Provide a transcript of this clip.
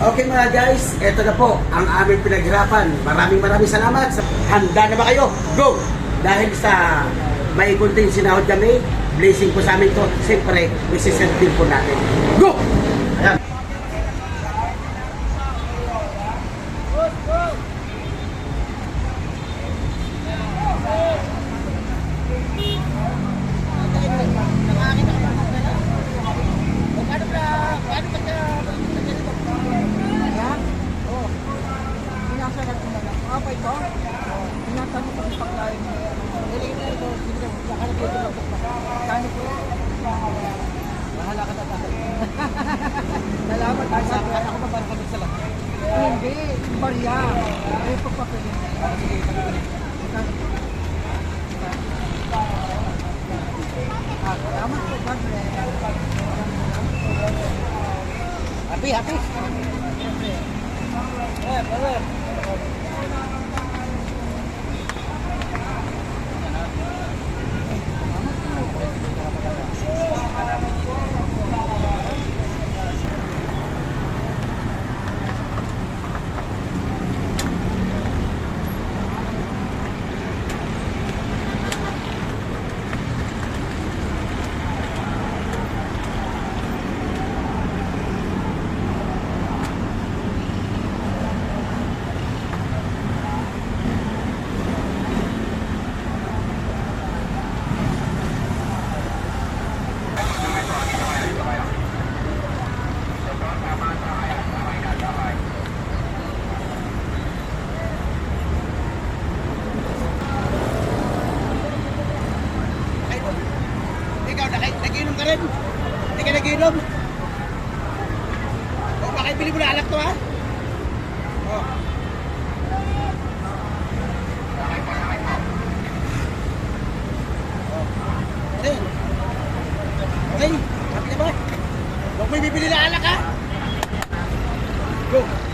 Okay mga guys, eto na po ang aming pinaghirapan. Maraming maraming salamat. Handa na ba kayo? Go! Dahil sa may kunting sinahod kami, blessing po sa amin to. Siyempre, isiserve din po natin. Go! Ayan. Tinatanong ko yung pagkain mo. Dali na ito. Dito lang po. Kano po? Salamat. Ay, sa akin. Ako ba para kami sa lahat? Hindi. Barya. Ay, pagpapilin. Sige, pagpapilin. Kano. Happy, happy. Eh, brother. Hindi ka nagiinom? O, baka ibili mo na alak to ha? O. Okay. Okay, happy na ba? Huwag mo ibibili na alak ha? Go!